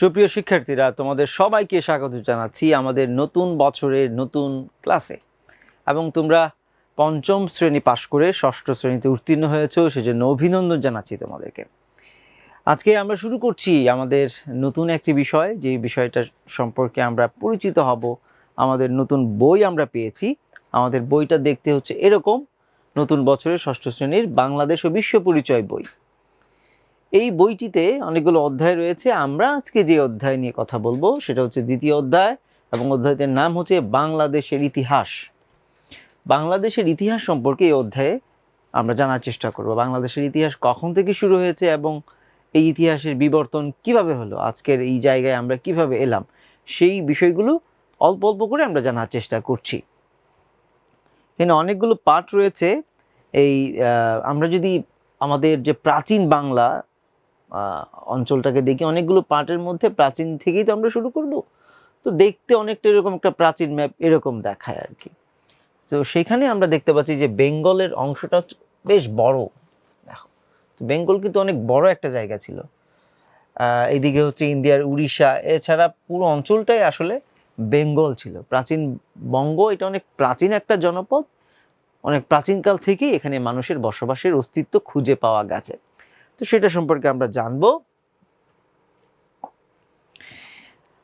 সুপ্রিয় শিক্ষার্থীরা, তোমাদের সবাইকে স্বাগত জানাচ্ছি আমাদের নতুন বছরের নতুন ক্লাসে। এবং তোমরা পঞ্চম শ্রেণি পাশ করে ষষ্ঠ শ্রেণীতে উত্তীর্ণ হয়েছো, সেজন্য অভিনন্দন জানাচ্ছি তোমাদেরকে। আজকে আমরা শুরু করছি আমাদের নতুন একটি বিষয় যে বিষয়টা সম্পর্কে আমরা পরিচিত হব। আমাদের নতুন বই আমরা পেয়েছি। আমাদের বইটা দেখতে হচ্ছে এরকম, নতুন বছরের ষষ্ঠ শ্রেণির বাংলাদেশ ও বিশ্ব পরিচয় বই। এই বইটিতে অনেকগুলো অধ্যায় রয়েছে। আমরা আজকে যে অধ্যায় নিয়ে কথা বলব, সেটা হচ্ছে দ্বিতীয় অধ্যায় এবং অধ্যায়টির নাম হচ্ছে বাংলাদেশের ইতিহাস। বাংলাদেশের ইতিহাস সম্পর্কে এই অধ্যায়ে আমরা জানার চেষ্টা করব। বাংলাদেশের ইতিহাস কখন থেকে শুরু হয়েছে এবং এই ইতিহাসের বিবর্তন কীভাবে হলো, আজকের এই জায়গায় আমরা কীভাবে এলাম, সেই বিষয়গুলো অল্প অল্প করে আমরা জানার চেষ্টা করছি। এখানে অনেকগুলো পাঠ রয়েছে। এই আমরা যদি আমাদের যে প্রাচীন বাংলা অঞ্চলটাকে দেখি অনেকগুলো পার্টের মধ্যে প্রাচীন থেকেই তো আমরা শুরু করব। তো দেখতে অনেকটা এরকম একটা প্রাচীন ম্যাপ এরকম দেখায় আর কি। তো সেখানে আমরা দেখতে পাচ্ছি যে বেঙ্গলের অংশটা বেশ বড়। দেখো তো বেঙ্গল কিন্তু অনেক বড় একটা জায়গা ছিল। আহ, এইদিকে হচ্ছে ইন্ডিয়ার উড়িষ্যা এছাড়া পুরো অঞ্চলটাই আসলে বেঙ্গল ছিল। প্রাচীন বঙ্গ এটা অনেক প্রাচীন একটা জনপদ। অনেক প্রাচীনকাল থেকেই এখানে মানুষের বসবাসের অস্তিত্ব খুঁজে পাওয়া গেছে। তো সেটা সম্পর্কে আমরা জানব।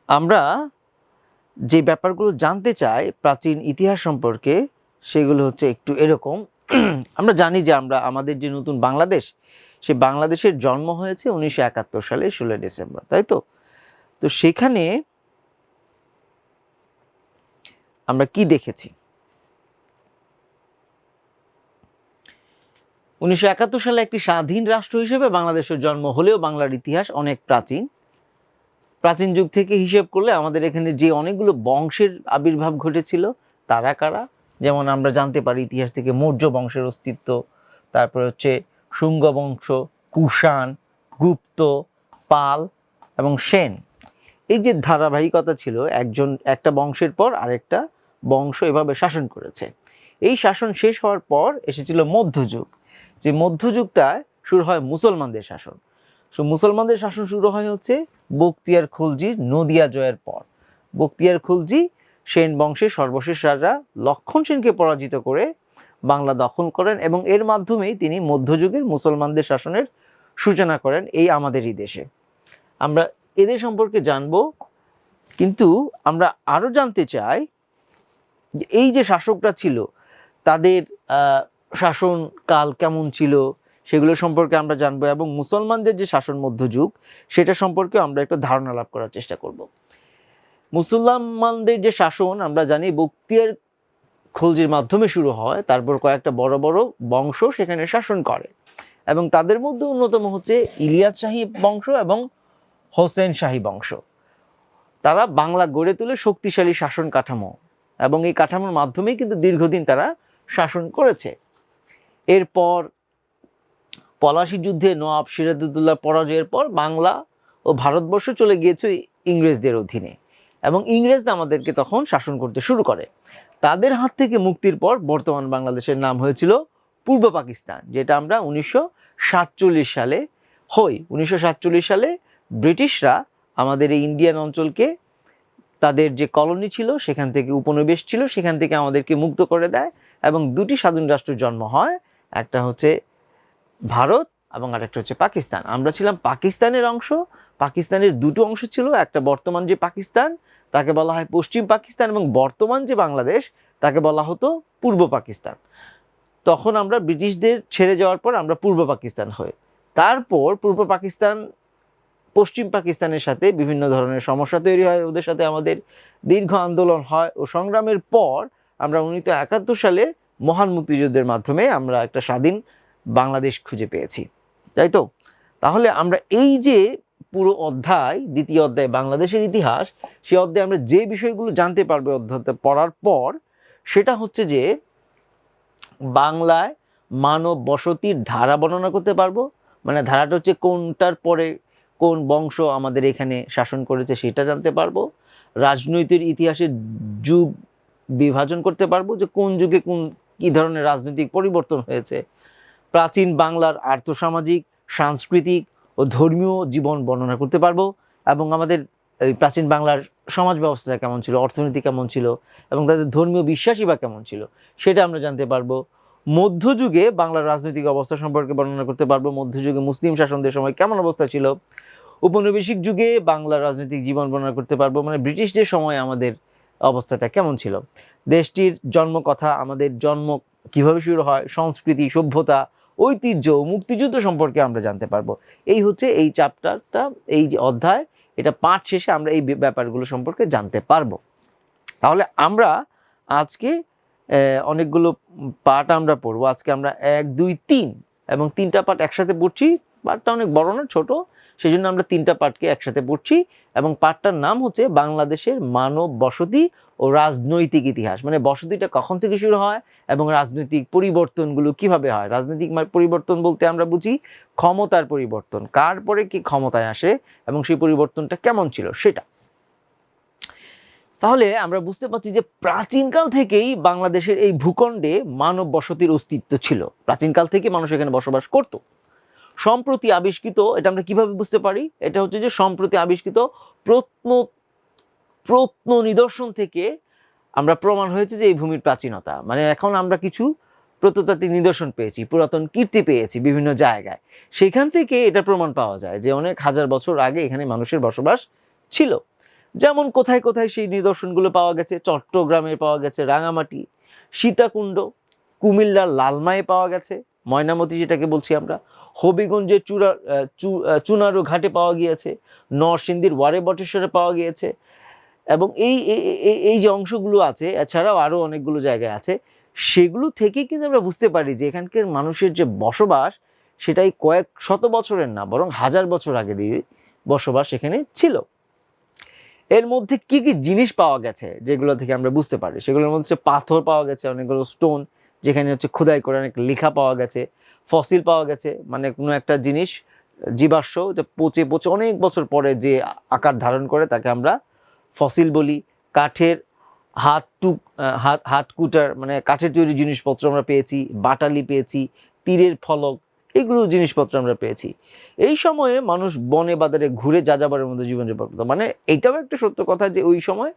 আমরা যে ব্যাপারগুলো জানতে চাই প্রাচীন ইতিহাস সম্পর্কে, সেগুলো হচ্ছে একটু এরকম। আমরা জানি যে আমরা, আমাদের যে নতুন বাংলাদেশ, সে বাংলাদেশের জন্ম হয়েছে উনিশশো একাত্তর সালে ষোলোই ডিসেম্বর, তাই তো? তো সেখানে আমরা কি দেখেছি? উনিশশো একাত্তর সালে একটি স্বাধীন রাষ্ট্র হিসেবে বাংলাদেশের জন্ম হলেও বাংলার ইতিহাস অনেক প্রাচীন। প্রাচীন যুগ থেকে হিসেব করলে আমাদের এখানে যে অনেকগুলো বংশের আবির্ভাব ঘটেছিল, তারা কারা? যেমন আমরা জানতে পারি ইতিহাস থেকে মৌর্য বংশের অস্তিত্ব, তারপরে হচ্ছে শুঙ্গ বংশ, কুষাণ, গুপ্ত, পাল এবং সেন। এই যে ধারাবাহিকতা ছিল, একজন, একটা বংশের পর আরেকটা বংশ এভাবে শাসন করেছে। এই শাসন শেষ হওয়ার পর এসেছিল মধ্যযুগ। যে মধ্যযুগটা শুরু হয় মুসলমানদের শাসন। সো মুসলমানদের শাসন শুরু হয় হচ্ছে বখতিয়ার খুলজির নদিয়া জয়ের পর। বক্তিয়ার খুলজি সেন বংশের সর্বশেষ রাজা লক্ষণ সেনকে পরাজিত করে বাংলা দখল করেন এবং এর মাধ্যমেই তিনি মধ্যযুগের মুসলমানদের শাসনের সূচনা করেন এই আমাদেরই দেশে। আমরা এদের সম্পর্কে জানব, কিন্তু আমরা আরও জানতে চাই এই যে শাসকরা ছিল, তাদের আহ, শাসনকাল কেমন ছিল সেগুলো সম্পর্কে আমরা জানব এবং মুসলমানদের যে শাসন মধ্যযুগ সেটা সম্পর্কে আমরা একটু ধারণা লাভ করার চেষ্টা করব। মুসলমানদের যে শাসন আমরা জানি বক্তিয়ার খলজির মাধ্যমে শুরু হয় তারপর কয়েকটা বড় বড় বংশ সেখানে শাসন করে এবং তাদের মধ্যে অন্যতম হচ্ছে ইলিয়াস শাহী বংশ এবং হোসেন শাহী বংশ। তারা বাংলা গড়ে তুলে শক্তিশালী শাসন কাঠামো এবং এই কাঠামোর মাধ্যমেই কিন্তু দীর্ঘদিন তারা শাসন করেছে। এরপর পলাশী যুদ্ধে নওয়াব সিরাজউদ্দৌলা পরাজয়ের পর বাংলা ও ভারতবর্ষ চলে গিয়েছে ইংরেজদের অধীনে এবং ইংরেজরা আমাদেরকে তখন শাসন করতে শুরু করে। তাদের হাত থেকে মুক্তির পর বর্তমান বাংলাদেশের নাম হয়েছিল পূর্ব পাকিস্তান, যেটা আমরা উনিশশো সাতচল্লিশ সালে হই। উনিশশো সাতচল্লিশ সালে ব্রিটিশরা আমাদের এই ইন্ডিয়ান অঞ্চলকে তাদের যে কলোনি ছিল, সেখান থেকে উপনিবেশ ছিল, সেখান থেকে আমাদেরকে মুক্ত করে দেয় এবং দুটি স্বাধীন রাষ্ট্রের জন্ম হয় একটা হচ্ছে ভারত এবং আরেকটা হচ্ছে পাকিস্তান। আমরা ছিলাম পাকিস্তানের অংশ, পাকিস্তানের দুটো অংশ ছিল, একটা বর্তমান যে পাকিস্তান, তাকে বলা হয় পশ্চিম পাকিস্তান এবং বর্তমান যে বাংলাদেশ, তাকে বলা হতো পূর্ব পাকিস্তান। তখন আমরা ব্রিটিশদের ছেড়ে যাওয়ার পর আমরা পূর্ব পাকিস্তান হই। তারপর পূর্ব পাকিস্তান, পশ্চিম পাকিস্তানের সাথে বিভিন্ন ধরনের সমস্যা তৈরি হয়। ওদের সাথে আমাদের দীর্ঘ আন্দোলন হয় ও সংগ্রামের পর আমরা উনিশশো একাত্তর সালে মহান মুক্তিযুদ্ধের মাধ্যমে আমরা একটা স্বাধীন বাংলাদেশ খুঁজে পেয়েছি। তাই তো? তাহলে আমরা এই যে পুরো অধ্যায়, দ্বিতীয় অধ্যায়, বাংলাদেশের ইতিহাস সেই অধ্যায়ে আমরা যে বিষয়গুলো জানতে পারব অধ্যায়তে পড়ার পর, সেটা হচ্ছে যে বাংলায় মানব বসতির ধারা বর্ণনা করতে পারব। মানে ধারাটা হচ্ছে কোনটার পরে কোন বংশ আমাদের এখানে শাসন করেছে সেটা জানতে পারব। রাজনৈতিক ইতিহাসের যুগ বিভাজন করতে পারব যে কোন যুগে কোন কী ধরনের রাজনৈতিক পরিবর্তন হয়েছে? প্রাচীন বাংলার আর্থসামাজিক, সাংস্কৃতিক ও ধর্মীয় জীবন বর্ণনা করতে পারব এবং আমাদের এই প্রাচীন বাংলার সমাজ ব্যবস্থা কেমন ছিল, অর্থনীতি কেমন ছিল এবং তাদের ধর্মীয় বিশ্বাসই বা কেমন ছিল সেটা আমরা জানতে পারব। মধ্যযুগে বাংলার রাজনৈতিক অবস্থা সম্পর্কে বর্ণনা করতে পারব। মধ্যযুগে মুসলিম শাসনদের সময় কেমন অবস্থা ছিল? উপনিবেশিক যুগে বাংলার রাজনৈতিক জীবন বর্ণনা করতে পারব। মানে ব্রিটিশদের সময় আমাদের অবস্থাটা কেমন ছিল? দেশটির জন্ম কথা আমাদের জন্ম কীভাবে শুরু হয়, সংস্কৃতি, সভ্যতা, ঐতিহ্য মুক্তিযুদ্ধ সম্পর্কে আমরা জানতে পারব। এই হচ্ছে এই চ্যাপ্টারটা এই যে অধ্যায়, এটা পাঠ শেষে আমরা এই ব্যাপারগুলো সম্পর্কে জানতে পারব। তাহলে আমরা আজকে অনেকগুলো পাঠ আমরা পড়ব। আজকে আমরা এক, দুই, তিন এবং তিনটা পাঠ একসাথে পড়ছি। পাঠটা অনেক বড় না, ছোট। সেই জন্য আমরা তিনটা পাঠকে একসাথে পড়ছি এবং পাঠটার নাম হচ্ছে বাংলাদেশের মানব বসতি ও রাজনৈতিক ইতিহাস। মানে বসতিটা কখন থেকে শুরু হয় এবং রাজনৈতিক পরিবর্তনগুলো কীভাবে হয়? রাজনৈতিক পরিবর্তন বলতে আমরা বুঝি ক্ষমতার পরিবর্তন। কার পরে কি ক্ষমতায় আসে এবং সেই পরিবর্তনটা কেমন ছিল সেটা। তাহলে আমরা বুঝতে পারছি যে প্রাচীনকাল থেকেই বাংলাদেশের এই ভূখণ্ডে মানব বসতির অস্তিত্ব ছিল। প্রাচীনকাল থেকে মানুষ এখানে বসবাস করত। সম্প্রতি আবিষ্কৃত, এটা আমরা কীভাবে বুঝতে পারি? এটা হচ্ছে যে সম্প্রতি আবিষ্কৃত প্রত্ন প্রত্ন নিদর্শন থেকে আমরা প্রমাণ হয়েছে যে এই ভূমির প্রাচীনতা। মানে এখন আমরা কিছু প্রত্নতাত্ত্বিক নিদর্শন পেয়েছি, পুরাতন কীর্তি পেয়েছি বিভিন্ন জায়গায়। সেখান থেকে এটা প্রমাণ পাওয়া যায় যে অনেক হাজার বছর আগে এখানে মানুষের বসবাস ছিল। যেমন কোথায় কোথায় সেই নিদর্শনগুলো পাওয়া গেছে? চট্টগ্রামে পাওয়া গেছে, রাঙামাটি, সীতাকুণ্ড, কুমিল্লার লালমায়ে পাওয়া গেছে, ময়নামতি যেটাকে বলছি আমরা হবিগঞ্জের চূড়া চুনারু ঘাটে পাওয়া গিয়েছে, নরসিংদীর ওয়ারে বটেশ্বরে পাওয়া গিয়েছে, এবং এই এই- যে অংশগুলো আছে, এছাড়াও আরও অনেকগুলো জায়গায় আছে, সেগুলো থেকেই কিন্তু আমরা বুঝতে পারি যে এখানকার মানুষের যে বসবাস, সেটাই কয়েক শত বছরের না, বরং হাজার বছর আগেরই বসবাস এখানে ছিল। এর মধ্যে কি কি জিনিস পাওয়া গেছে যেগুলো থেকে আমরা বুঝতে পারি? সেগুলোর মধ্যে হচ্ছে পাথর পাওয়া গেছে, অনেকগুলো স্টোন যেখানে হচ্ছে খোদাই করে অনেক লেখা পাওয়া গেছে ফসিল পাওয়া গেছে মানে কোনো একটা জিনিস, জীবাশ্ম, যে পচে পচে অনেক বছর পরে যে আকার ধারণ করে তাকে আমরা ফসিল বলি। কাঠের হাত টুক হাত হাত কুটার মানে কাঠের তৈরি জিনিসপত্র আমরা পেয়েছি, বাটালি পেয়েছি, তীরের ফলক, এগুলো জিনিসপত্র আমরা পেয়েছি। এই সময়ে মানুষ বনে বাজারে ঘুরে যাযাবরের মধ্যে জীবনযাপন করতো। মানে এটাও একটা সত্য কথা যে ওই সময়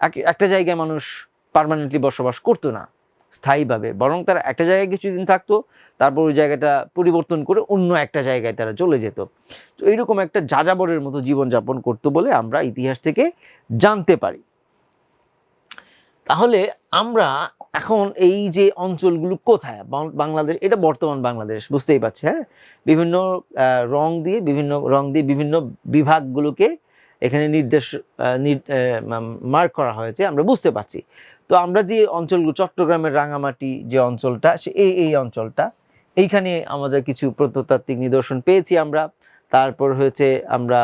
এক- একটা জায়গায় মানুষ পার্মানেন্টলি বসবাস করতো না। স্থায়ীভাবে, বরং তারা একটা জায়গায় কিছুদিন থাকতো, তারপর ওই জায়গাটা পরিবর্তন করে অন্য একটা জায়গায় তারা চলে যেত। তো এইরকম একটা যাযাবরের মতো জীবনযাপন করতো বলে আমরা ইতিহাস থেকে জানতে পারি। তাহলে আমরা এখন এই যে অঞ্চলগুলো কোথায়? বাংলাদেশ, এটা বর্তমান বাংলাদেশ, বুঝতেই পারছি হ্যাঁ? বিভিন্ন রং দিয়ে, বিভিন্ন রং দিয়ে বিভিন্ন বিভাগগুলোকে এখানে নির্দেশ মার্ক করা হয়েছে, আমরা বুঝতে পারছি। তো আমরা যে অঞ্চলগুলো, চট্টগ্রামের রাঙামাটি যে অঞ্চলটা, সে এই এই অঞ্চলটা, এইখানে আমাদের কিছু প্রত্নতাত্ত্বিক নিদর্শন পেয়েছি আমরা। তারপর হয়েছে আমরা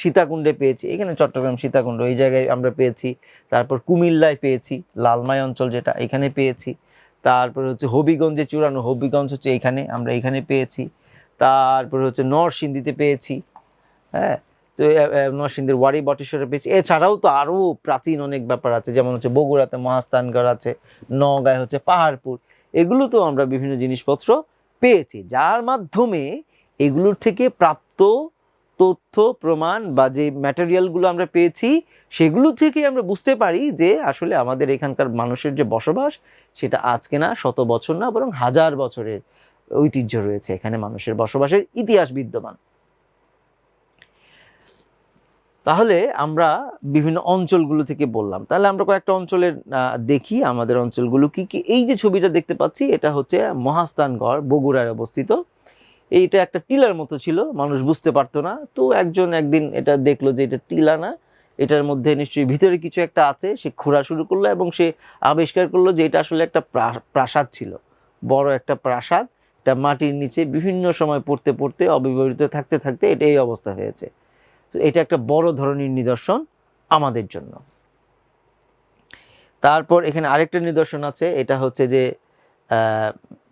সীতাকুণ্ডে পেয়েছি। এখানে চট্টগ্রাম, সীতাকুণ্ড, এই জায়গায় আমরা পেয়েছি। তারপর কুমিল্লায় পেয়েছি, লালমাই অঞ্চল যেটা, এখানে পেয়েছি। তারপর হচ্ছে হবিগঞ্জে চূড়ানো হবিগঞ্জ হচ্ছে এখানে, আমরা এখানে পেয়েছি। তারপর হচ্ছে নরসিংদীতে পেয়েছি। হ্যাঁ নরসিংদীর ওয়ারি বটেশ্বরে পেয়েছি এছাড়াও তো আরও প্রাচীন অনেক ব্যাপার আছে, যেমন হচ্ছে বগুড়াতে মহাস্থানগড় আছে নগাঁয় হচ্ছে পাহাড়পুর। এগুলো তো আমরা বিভিন্ন জিনিসপত্র পেয়েছি, যার মাধ্যমে এগুলোর থেকে প্রাপ্ত তথ্য, প্রমাণ বা যে ম্যাটেরিয়ালগুলো আমরা পেয়েছি, সেগুলো থেকে আমরা বুঝতে পারি যে আসলে আমাদের এখানকার মানুষের যে বসবাস, সেটা আজকে না শত বছর না, বরং হাজার বছরের ঐতিহ্য রয়েছে এখানে মানুষের বসবাসের ইতিহাস বিদ্যমান। তাহলে আমরা বিভিন্ন অঞ্চলগুলো থেকে বললাম। তাহলে আমরা কয়েকটা অঞ্চলের দেখি আমাদের অঞ্চলগুলো কি কি। এই যে ছবিটা দেখতে পাচ্ছি, এটা হচ্ছে মহাস্থানগড় বগুড়ায় অবস্থিত। এইটা একটা টিলার মতো ছিল, মানুষ বুঝতে পারতো না। তো একজন একদিন এটা দেখল যে এটা টিলা না, এটার মধ্যে নিশ্চয়ই ভিতরে কিছু একটা আছে। সে খোঁড়া শুরু করল এবং সে আবিষ্কার করল যে এটা আসলে একটা প্রা- প্রাসাদ ছিল। বড় একটা প্রাসাদ, এটা মাটির নিচে বিভিন্ন সময় পড়তে পড়তে অব্যবহৃত থাকতে থাকতে এটা এই অবস্থা হয়েছে। এটা একটা বড় ধরনের নিদর্শন আমাদের জন্য। তারপর এখানে আরেকটা নিদর্শন আছে, এটা হচ্ছে যে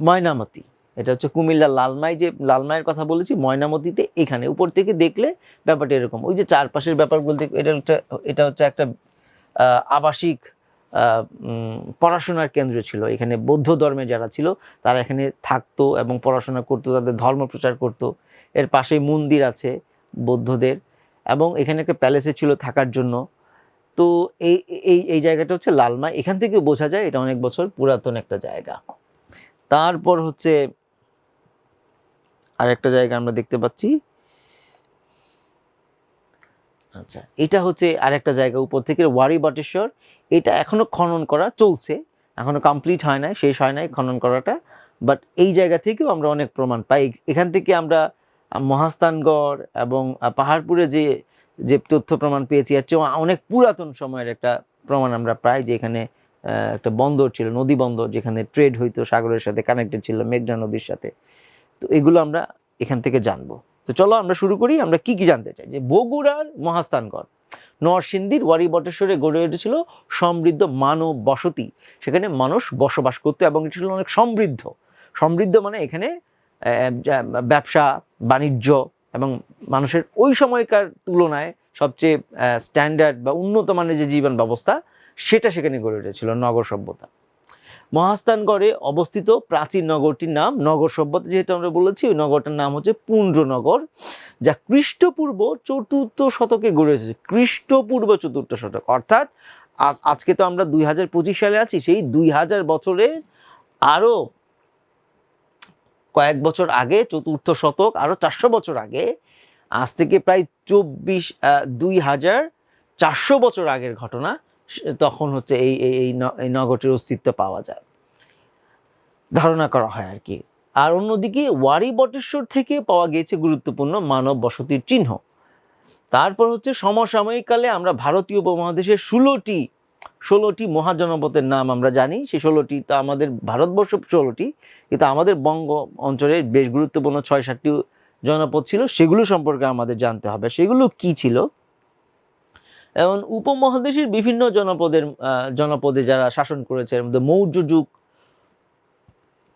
ময়নামতি। এটা হচ্ছে কুমিল্লার লালমাই যে, লালমাইয়ের কথা বলেছি, ময়নামতিতে এখানে, উপর থেকে দেখলে ব্যাপারটা এরকম। ওই যে চারপাশের ব্যাপারগুলো দেখ- এটা হচ্ছে এটা হচ্ছে একটা আবাসিক পড়াশোনার কেন্দ্র ছিল। এখানে বৌদ্ধ ধর্মে যারা ছিল, তারা এখানে থাকতো এবং পড়াশোনা করতো, তাদের ধর্ম প্রচার করতো। এর পাশেই মন্দির আছে বৌদ্ধদের। এবং এখানে একটা প্যালেসে ছিল থাকার জন্য। তো এই এই এই জায়গাটা হচ্ছে লালমা এখান থেকে বোঝা যায় এটা অনেক বছর পুরাতন একটা জায়গা। তারপর হচ্ছে আরেকটা জায়গা আমরা দেখতে পাচ্ছি। আচ্ছা এটা হচ্ছে আরেকটা জায়গা উপর থেকে ওয়ারি বটেশ্বর। এটা এখনও খনন করা চলছে। এখনও কমপ্লিট হয় নাই, শেষ হয় নাই খনন করাটা। বাট এই জায়গা থেকেও আমরা অনেক প্রমাণ পাই। এখান থেকে আমরা মহাস্থানগড় এবং পাহাড়পুরে যে যে তথ্য প্রমাণ পেয়েছি, এর চেয়েও অনেক পুরাতন সময়ের একটা প্রমাণ আমরা প্রায় যে এখানে একটা বন্দর ছিল, নদী বন্দর, যেখানে ট্রেড হইতো, সাগরের সাথে কানেক্টেড ছিল, মেঘনা নদীর সাথে। তো এগুলো আমরা এখান থেকে জানব। তো চলো আমরা শুরু করি, আমরা কি কি জানতে চাই? যে বগুড়ার মহাস্থানগড়, নরসিংদীর ওয়ারি বটেশ্বরে গড়ে উঠেছিল সমৃদ্ধ মানব বসতি। সেখানে মানুষ বসবাস করতো এবং এটি ছিল অনেক সমৃদ্ধ। সমৃদ্ধ মানে এখানে ব্যবসা, বাণিজ্য এবং মানুষের ওই সময়কার তুলনায় সবচেয়ে স্ট্যান্ডার্ড বা উন্নত মানের যে জীবন ব্যবস্থা, সেটা সেখানে গড়ে উঠেছিল, নগর সভ্যতা। মহাস্থানগড়ে অবস্থিত প্রাচীন নগরটির নাম নগর সভ্যতা, যেহেতু আমরা বলেছি, ওই নগরটার নাম হচ্ছে পুণ্ড্রনগর যা খ্রিস্টপূর্ব চতুর্থ শতকে গড়ে উঠেছে। খ্রিস্টপূর্ব চতুর্থ শতক, অর্থাৎ আজ- আজকে তো আমরা দুই হাজার পঁচিশ সালে আছি, সেই দুই হাজার বছরে আরও কয়েক বছর আগে, চতুর্থ শতক আরও চারশো বছর আগে, আজ থেকে প্রায় চব্বিশ দুই হাজার চারশো বছর আগের ঘটনা তখন হচ্ছে এই এই নগরটির অস্তিত্ব পাওয়া যায়। ধারণা করা হয় আর কি। আর অন্যদিকে ওয়ারি বটেশ্বর থেকে পাওয়া গিয়েছে গুরুত্বপূর্ণ মানব বসতির চিহ্ন। তারপর হচ্ছে সমসাময়িক কালে আমরা ভারতীয় উপমহাদেশের ষোলোটি ষোলোটি মহাজনপদের নাম আমরা জানি। সেই ষোলোটি তো আমাদের ভারতবর্ষ ষোলোটি, কিন্তু আমাদের বঙ্গ অঞ্চলে বেশ গুরুত্বপূর্ণ ছয় সাতটি জনপদ ছিল। সেগুলো সম্পর্কে আমাদের জানতে হবে। সেগুলো কি ছিল? এবং উপমহাদেশের বিভিন্ন জনপদের জনপদে যারা শাসন করেছে, এর মধ্যে মৌর্য যুগ,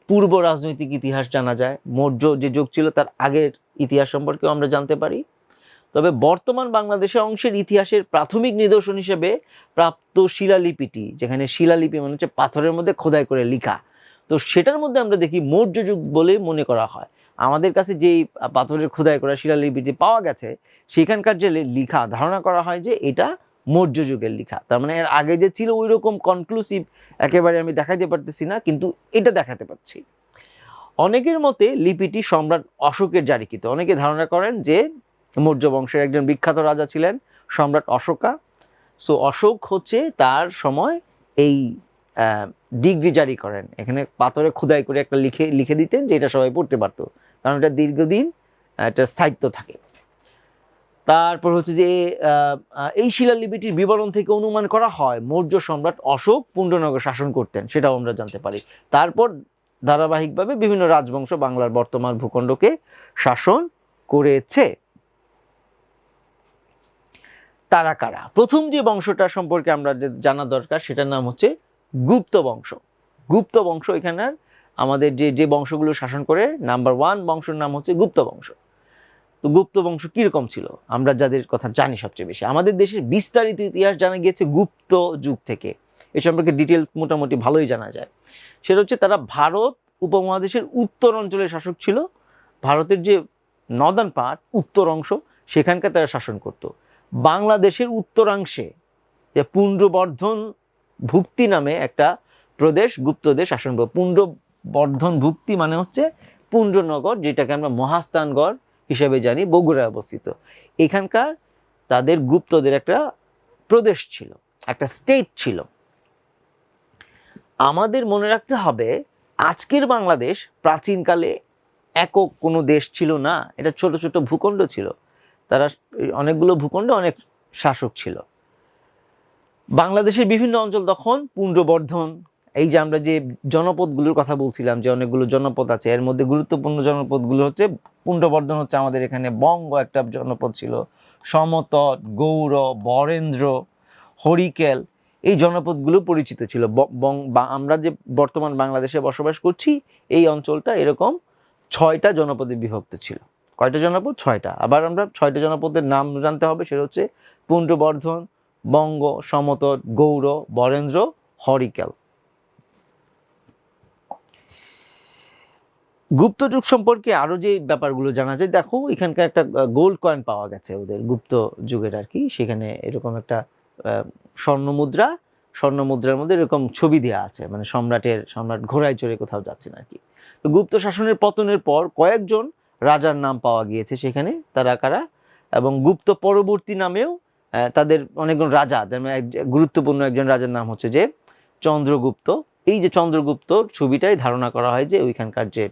পূর্ব রাজনৈতিক ইতিহাস জানা যায়। মৌর্য যে যুগ ছিল, তার আগের ইতিহাস সম্পর্কেও আমরা জানতে পারি। তবে বর্তমান বাংলাদেশের অংশের ইতিহাসের প্রাথমিক নিদর্শন হিসেবে প্রাপ্ত শিলালিপিটি, যেখানে শিলালিপি মানে হচ্ছে পাথরের মধ্যে খোদাই করে লিখা। তো সেটার মধ্যে আমরা দেখি মৌর্য যুগ বলে মনে করা হয়। আমাদের কাছে যেই পাথরের খোদাই করা শিলালিপিটি পাওয়া গেছে, সেখানকার যে লিখা, ধারণা করা হয় যে এটা মৌর্য যুগের লিখা। তার মানে এর আগে যে ছিল ওই রকম কনক্লুসিভ একেবারে আমি দেখাইতে পারতেছি না, কিন্তু এটা দেখাতে পারছি। অনেকের মতে লিপিটি সম্রাট অশোকের জারিকৃত। অনেকে ধারণা করেন যে মৌর্য বংশের একজন বিখ্যাত রাজা ছিলেন, সম্রাট অশোকা। সো অশোক হচ্ছে তার সময় এই ডিগ্রি জারি করেন। এখানে পাথরে খোদাই করে একটা লিখে লিখে দিতেন যে এটা সবাই পড়তে পারতো, কারণ এটা দীর্ঘদিন একটা স্থায়িত্ব থাকে। তারপর হচ্ছে যে এই শিলালিপিটির বিবরণ থেকে অনুমান করা হয়, মৌর্য সম্রাট অশোক পুণ্ডনগর শাসন করতেন, সেটাও আমরা জানতে পারি। তারপর ধারাবাহিকভাবে বিভিন্ন রাজবংশ বাংলার বর্তমান ভূখণ্ডকে শাসন করেছে। তারা কারা? প্রথম যে বংশটা সম্পর্কে আমরা যে জানা দরকার, সেটার নাম হচ্ছে গুপ্ত বংশ। গুপ্ত বংশ এখানের আমাদের যে যে বংশগুলো শাসন করে নাম্বার ওয়ান বংশের নাম হচ্ছে গুপ্ত বংশ। তো গুপ্ত বংশ কীরকম ছিল? আমরা যাদের কথা জানি সবচেয়ে বেশি। আমাদের দেশের বিস্তারিত ইতিহাস জানা গিয়েছে গুপ্ত যুগ থেকে। এ সম্পর্কে ডিটেলস মোটামুটি ভালোই জানা যায়। সেটা হচ্ছে তারা ভারত উপমহাদেশের উত্তর অঞ্চলের শাসক ছিল। ভারতের যে নর্দার্ন পার্ট উত্তর অংশ, সেখানকার তারা শাসন করত। বাংলাদেশের উত্তরাংশে যে পুণ্ড্রবর্ধন ভুক্তি নামে একটা প্রদেশ গুপ্তদের শাসন পুণ্ড্রবর্ধন ভুক্তি মানে হচ্ছে পুণ্ড্রনগর যেটাকে আমরা মহাস্থানগড় হিসেবে জানি, বগুড়ায় অবস্থিত। এখানকার তাদের গুপ্তদের একটা প্রদেশ ছিল, একটা স্টেট ছিল। আমাদের মনে রাখতে হবে, আজকের বাংলাদেশ প্রাচীনকালে একক কোনো দেশ ছিল না, এটা ছোট ছোট ভূখণ্ড ছিল। তারা অনেকগুলো ভূখণ্ডে অনেক শাসক ছিল। বাংলাদেশের বিভিন্ন অঞ্চল তখন পুণ্ডবর্ধন, এই যে আমরা যে জনপদগুলোর কথা বলছিলাম, যে অনেকগুলো জনপদ আছে, এর মধ্যে গুরুত্বপূর্ণ জনপদগুলো হচ্ছে পুণ্ড্রবর্ধন হচ্ছে আমাদের এখানে বঙ্গ একটা জনপদ ছিল। সমতট, গৌর, বরেন্দ্র, হরিকেল, এই জনপদগুলো পরিচিত ছিল। আমরা যে বর্তমান বাংলাদেশে বসবাস করছি, এই অঞ্চলটা এরকম ছয়টা জনপদে বিভক্ত ছিল। কয়টা জনপদ? ছয়টা। আবার আমরা ছয়টা জনপদের নাম জানতে হবে, সেটা হচ্ছে পুণ্ডবর্ধন বঙ্গ, সমতট, গৌর, বরেন্দ্র, হরিকেল। গুপ্ত যুগ সম্পর্কে আরও যে ব্যাপারগুলো জানা যায়, দেখো, এখানকার একটা গোল্ড কয়েন পাওয়া গেছে ওদের, গুপ্ত যুগের আর কি। সেখানে এরকম একটা স্বর্ণ মুদ্রা, স্বর্ণ মুদ্রার মধ্যে এরকম ছবি দেওয়া আছে মানে সম্রাটের, সম্রাট ঘোড়ায় চড়ে কোথাও যাচ্ছেন আর কি। তো গুপ্ত শাসনের পতনের পর কয়েকজন রাজার নাম পাওয়া গিয়েছে সেখানে তারা কারা এবং গুপ্ত পরবর্তী নামেও তাদের অনেকজন রাজা মানে গুরুত্বপূর্ণ একজন রাজার নাম হচ্ছে যে চন্দ্রগুপ্ত। এই যে চন্দ্রগুপ্ত ছবিটাই ধারণা করা হয় যে ওইখানকার যে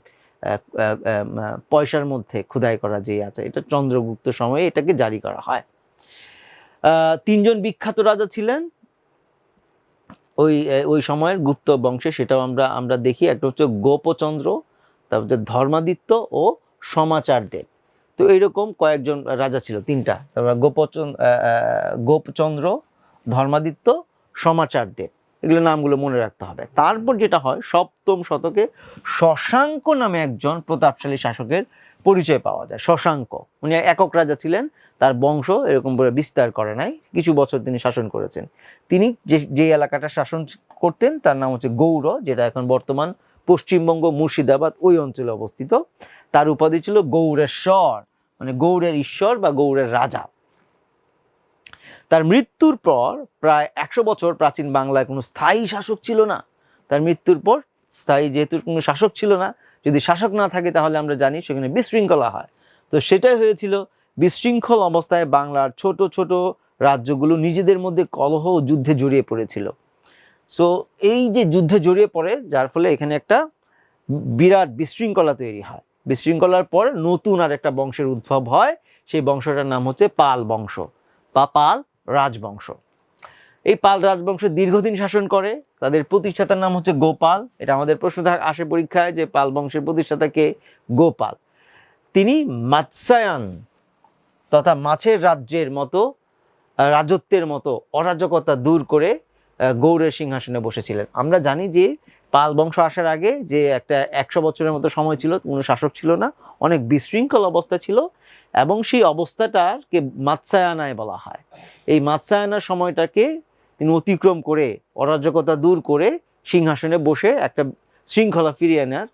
পয়সার মধ্যে খোদাই করা যে আছে, এটা চন্দ্রগুপ্ত সময়ে এটাকে জারি করা হয়। তিনজন বিখ্যাত রাজা ছিলেন। ওই ওই সময়ের গুপ্ত বংশে সেটাও আমরা আমরা দেখি। একটা হচ্ছে গোপচন্দ্র, তারপর ধর্মাদিত্য ও সমাচার দেব তো এইরকম কয়েকজন রাজা ছিল, তিনটা। তারপর গোপচন্দ্র, ধর্মাদিত্য সমাচার দেব এগুলো নামগুলো মনে রাখতে হবে। তারপর যেটা হয়, সপ্তম শতকে শশাঙ্ক নামে একজন প্রতাপশালী শাসকের পরিচয় পাওয়া যায়, শশাঙ্ক। উনি একক রাজা ছিলেন, তার বংশ এরকম করে বিস্তার করে নাই, কিছু বছর তিনি শাসন করেছেন। তিনি যে যে এলাকাটা শাসন করতেন, তার নাম হচ্ছে গৌড়, যেটা এখন বর্তমান পশ্চিমবঙ্গ মুর্শিদাবাদ ওই অঞ্চলে অবস্থিত। তার উপাধি ছিল গৌড়েশ্বর মানে গৌড়ের ঈশ্বর বা গৌড়ের রাজা। তার মৃত্যুর পর প্রায় একশো বছর প্রাচীন বাংলায় কোনো স্থায়ী শাসক ছিল না। তার মৃত্যুর পর স্থায়ী যেহেতু কোনো শাসক ছিল না, যদি শাসক না থাকে তাহলে আমরা জানি সেখানে বিশৃঙ্খলা হয়। তো সেটাই হয়েছিল। বিশৃঙ্খল অবস্থায় বাংলার ছোট ছোট রাজ্যগুলো নিজেদের মধ্যে কলহ ও যুদ্ধে জড়িয়ে পড়েছিল। সো এই যে যুদ্ধে জড়িয়ে পড়ে, যার ফলে এখানে একটা বিরাট বিশৃঙ্খলা তৈরি হয়। বিশৃঙ্খলার পর নতুন আর একটা বংশের উদ্ভব হয়। সেই বংশটার নাম হচ্ছে পাল বংশ বা পাল রাজবংশ। এই পাল রাজবংশ দীর্ঘদিন শাসন করে। তাদের প্রতিষ্ঠাতার নাম হচ্ছে গোপাল। এটা আমাদের প্রশ্ন আসে পরীক্ষায় যে পাল বংশের প্রতিষ্ঠাতা কে? গোপাল। তিনি মাৎসায়ান তথা মাছের রাজ্যের মতো, রাজত্বের মতো অরাজকতা দূর করে গৌড়ের সিংহাসনে বসেছিলেন। আমরা জানি যে পাল বংশ আসার আগে যে একটা একশো বছরের মতো সময় ছিল, কোনো শাসক ছিল না, অনেক বিশৃঙ্খল অবস্থা ছিল এবং সেই অবস্থাটাকে মাৎসায়ানায় বলা হয়। এই মাৎসায়ানার সময়টাকে তিনি অতিক্রম করে, অরাজকতা দূর করে সিংহাসনে বসে একটা শৃঙ্খলা ফিরিয়ে আনার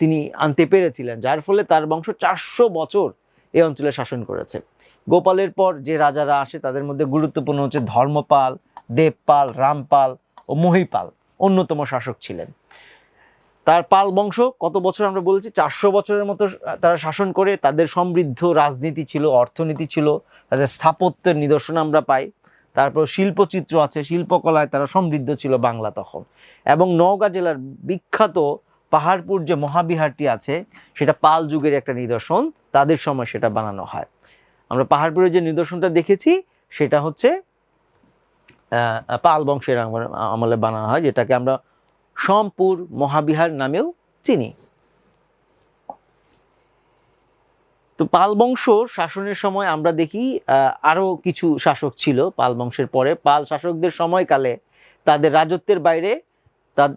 তিনি আনতে পেরেছিলেন, যার ফলে তার বংশ চারশো বছর এই অঞ্চলে শাসন করেছে। গোপালের পর যে রাজারা আসে, তাদের মধ্যে গুরুত্বপূর্ণ হচ্ছে ধর্মপাল দেবপাল, রামপাল ও মহিপাল অন্যতম শাসক ছিলেন। তার পাল বংশ কত বছর আমরা বলেছি? চারশো বছরের মতো তারা শাসন করে, তাদের সমৃদ্ধ রাজনীতি ছিল, অর্থনীতি ছিল, তাদের স্থাপত্যের নিদর্শন আমরা পাই। তারপর শিল্পচিত্র আছে, শিল্পকলায় তারা সমৃদ্ধ ছিল বাংলা তখন। এবং নওগাঁ জেলার বিখ্যাত পাহাড়পুর যে মহাবিহারটি আছে, সেটা পাল যুগের একটা নিদর্শন। তাদের সময় সেটা বানানো হয়। আমরা পাহাড়পুরের যে নিদর্শনটা দেখেছি, সেটা হচ্ছে পাল বংশের আমলে- বানানো হয় যেটাকে আমরা সোমপুর মহাবিহার নামেও চিনি। তো পাল বংশ শাসনের সময় আমরা দেখি আহ, আরও কিছু শাসক ছিল পাল বংশের পরে। পাল শাসকদের সময়কালে তাদের রাজত্বের বাইরে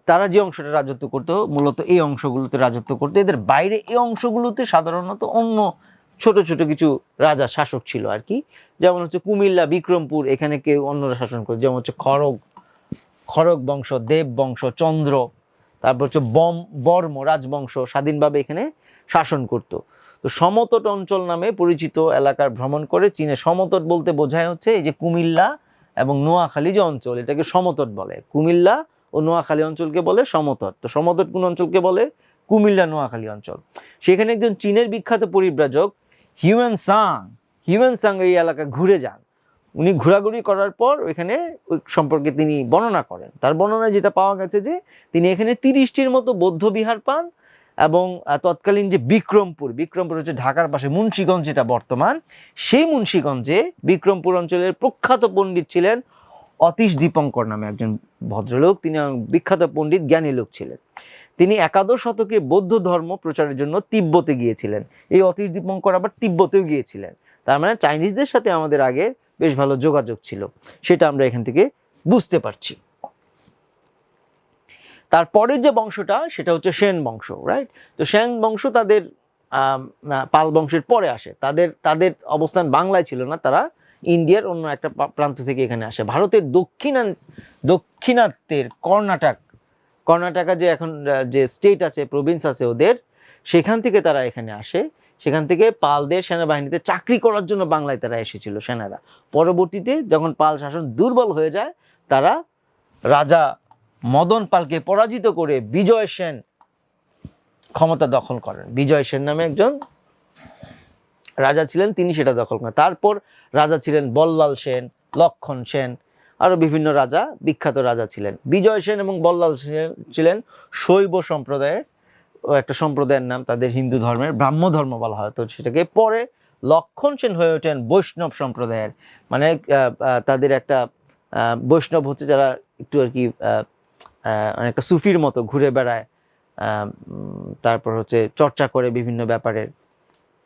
তারা যে অংশটা রাজত্ব করতো মূলত এই অংশগুলোতে রাজত্ব করতো। এদের বাইরে এই অংশগুলোতে সাধারণত অন্য ছোট ছোট কিছু রাজা শাসক ছিল আর কি। যেমন হচ্ছে কুমিল্লা, বিক্রমপুর, এখানে কেউ অন্যরা শাসন করতো যেমন হচ্ছে খড়গ খড়গ বংশ, দেব বংশ, চন্দ্র, তারপর হচ্ছে বম, বর্ম, রাজবংশ স্বাধীনভাবে এখানে শাসন করত। তো সমতট অঞ্চল নামে পরিচিত এলাকার ভ্রমণ করে চীনে সমতট বলতে বোঝায় হচ্ছে এই যে কুমিল্লা এবং নোয়াখালী যে অঞ্চল, এটাকে সমতট বলে। কুমিল্লা ও নোয়াখালী অঞ্চলকে বলে সমতট। তো সমতট কোন অঞ্চলকে বলে? কুমিল্লা নোয়াখালী অঞ্চল। সেখানে একজন চীনের বিখ্যাত পরিব্রাজক হিউম্যান সাং হিউম্যান সাং এই এলাকা ঘুরে যান। উনি ঘোরাঘুরি করার পর ওইখানে ওই সম্পর্কে তিনি বর্ণনা করেন। তার বর্ণনায় যেটা পাওয়া গেছে যে, তিনি এখানে তিরিশটির মতো বৌদ্ধ বিহার পান এবং তৎকালীন যে বিক্রমপুর বিক্রমপুর হচ্ছে ঢাকার পাশে মুন্সীগঞ্জ যেটা বর্তমান, সেই মুন্সীগঞ্জে বিক্রমপুর অঞ্চলের প্রখ্যাত পণ্ডিত ছিলেন অতীশ দীপঙ্কর নামে একজন ভদ্রলোক। তিনি বিখ্যাত পণ্ডিত জ্ঞানী লোক ছিলেন। তিনি একাদশ শতকে বৌদ্ধ ধর্ম প্রচারের জন্য তিব্বতে গিয়েছিলেন। এই অতীশ দীপঙ্কর আবার তিব্বতেও গিয়েছিলেন। তার মানে চাইনিজদের সাথে আমাদের আগে বেশ ভালো যোগাযোগ ছিল। সেটা আমরা এখান থেকে বুঝতে পারছি। তারপরের যে বংশটা, সেটা হচ্ছে সেন বংশ রাইট তো সেন বংশ তাদের পাল বংশের পরে আসে। তাদের তাদের অবস্থান বাংলায় ছিল না, তারা ইন্ডিয়ার অন্য একটা প্রান্ত থেকে এখানে আসে। ভারতের দক্ষিণান, দক্ষিণাত্যের কর্ণাটক কর্ণাটকা যে এখন যে স্টেট আছে প্রভিন্স আছে ওদের, সেখান থেকে তারা এখানে আসে। সেখান থেকে পালদের সেনাবাহিনীতে চাকরি করার জন্য বাংলায় তারা এসেছিল সেনারা। পরবর্তীতে যখন পাল শাসন দুর্বল হয়ে যায়, তারা রাজা মদন পালকে পরাজিত করে বিজয় সেন ক্ষমতা দখল করেন। বিজয় সেন নামে একজন রাজা ছিলেন, তিনি সেটা দখল করেন। তারপর রাজা ছিলেন বল্লাল সেন, লক্ষণ সেন আরও বিভিন্ন রাজা, বিখ্যাত রাজা ছিলেন। বিজয় সেন এবং বল্লাল সেন ছিলেন শৈব সম্প্রদায়ের একটা সম্প্রদায়ের নাম তাদের হিন্দু ধর্মের ব্রাহ্ম ধর্ম বলা হয়। তো সেটাকে পরে লক্ষণ সেন হয়ে ওঠেন বৈষ্ণব সম্প্রদায়ের। মানে তাদের একটা বৈষ্ণব হচ্ছে যারা একটু আর কি অনেকটা সুফির মতো ঘুরে বেড়ায়। তারপর হচ্ছে চর্চা করে বিভিন্ন ব্যাপারের।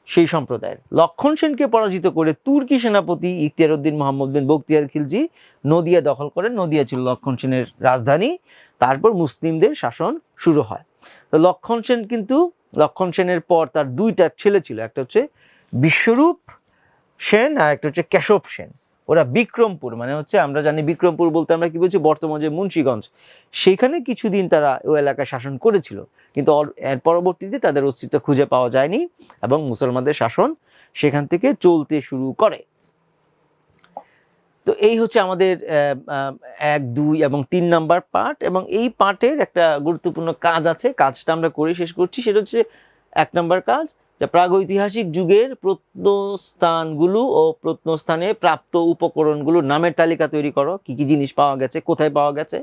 সেই সম্প্রদায়ের। লক্ষণ সেনকে পরাজিত করে তুর্কি সেনাপতি ইখতিয়ার উদ্দিন মোহাম্মদ বিন বক্তিয়ার খিলজি নদিয়া দখল করেন। নদিয়া ছিল লক্ষণ সেনের রাজধানী। তারপর মুসলিমদের শাসন শুরু হয়। তো লক্ষণ সেন কিন্তু, লক্ষণ সেনের পর তার দুইটা ছেলে ছিল। একটা হচ্ছে বিশ্বরূপ সেন আর একটা হচ্ছে কেশব সেন। ওরা বিক্রমপুর মানে হচ্ছে আমরা জানি বিক্রমপুর বলতে আমরা কি বলছি বর্তমান যে মুন্সীগঞ্জ সেখানে কিছুদিন তারা ওই এলাকায় শাসন করেছিল। কিন্তু এর পরবর্তীতে তাদের অস্তিত্ব খুঁজে পাওয়া যায়নি এবং মুসলমানদের শাসন সেখান থেকে চলতে শুরু করে। তো এই হচ্ছে আমাদের এক, দুই এবং তিন নাম্বার পার্ট এবং এই পার্টের একটা গুরুত্বপূর্ণ কাজ আছে। কাজটা আমরা করে শেষ করছি, সেটা হচ্ছে এক নাম্বার কাজ। যা প্রাগৈতিহাসিক যুগের প্রত্নস্থানগুলো ও প্রত্নস্থানে প্রাপ্ত উপকরণগুলোর নামের তালিকা তৈরি করো। কি কি জিনিস পাওয়া গেছে, কোথায় পাওয়া গেছে?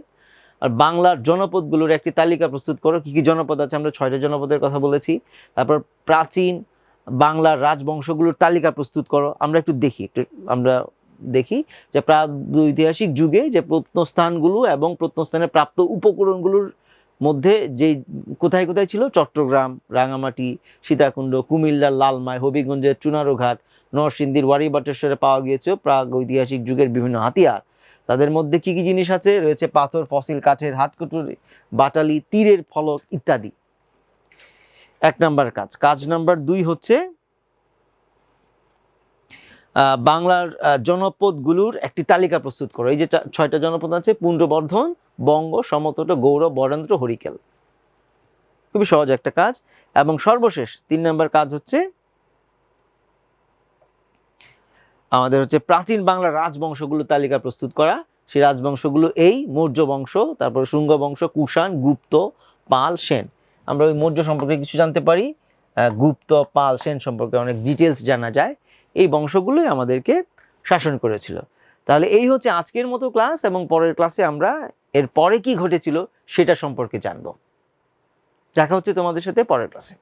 আর বাংলার জনপদগুলোর একটি তালিকা প্রস্তুত করো। কি কি জনপদ আছে? আমরা ছয়টা জনপদের কথা বলেছি। তারপর প্রাচীন বাংলার রাজবংশগুলোর তালিকা প্রস্তুত করো। আমরা একটু দেখি, একটু আমরা দেখি যে প্রাগৈতিহাসিক যুগে যে প্রত্নস্থানগুলো এবং প্রত্নস্থানে প্রাপ্ত উপকরণগুলোর মধ্যে যে কোথায় কোথায় ছিল? চট্টগ্রাম, রাঙামাটি, সীতাকুণ্ড কুমিল্লার লালমাই, হবিগঞ্জের চুনারোঘাট, নরসিংদীর ওয়ারিবাটেশ্বরে পাওয়া গিয়েছে প্রাগ ঐতিহাসিক যুগের বিভিন্ন হাতিয়ার। তাদের মধ্যে কি কি জিনিস আছে? রয়েছে পাথর, ফসিল, কাঠের হাতকুটুরি, বাটালি, তীরের ফলক ইত্যাদি। এক নাম্বার কাজ। কাজ নাম্বার দুই হচ্ছে বাংলার জনপদগুলোর একটি তালিকা প্রস্তুত করো। এই যে ছয়টা জনপদ আছে পুণ্ডবর্ধন বঙ্গ, সমতট গৌরব বরেন্দ্র, হরিকেল। খুবই সহজ একটা কাজ। এবং সর্বশেষ তিন নম্বর কাজ হচ্ছে, আমাদের হচ্ছে প্রাচীন বাংলার রাজবংশগুলো তালিকা প্রস্তুত করা। সেই রাজবংশগুলো এই, মৌর্য বংশ, তারপর শুঙ্গ বংশ, কুষাণ, গুপ্ত, পাল, সেন। আমরা ওই মৌর্য সম্পর্কে কিছু জানতে পারি। গুপ্ত, পাল, সেন সম্পর্কে অনেক ডিটেলস জানা যায়। এই বংশগুলোই আমাদেরকে শাসন করেছিল। তাহলে এই হচ্ছে আজকের মতো ক্লাস এবং পরের ক্লাসে আমরা এর পরে কি ঘটেছিল সেটা সম্পর্কে জানব। দেখা হচ্ছে তোমাদের সাথে পরের ক্লাসে।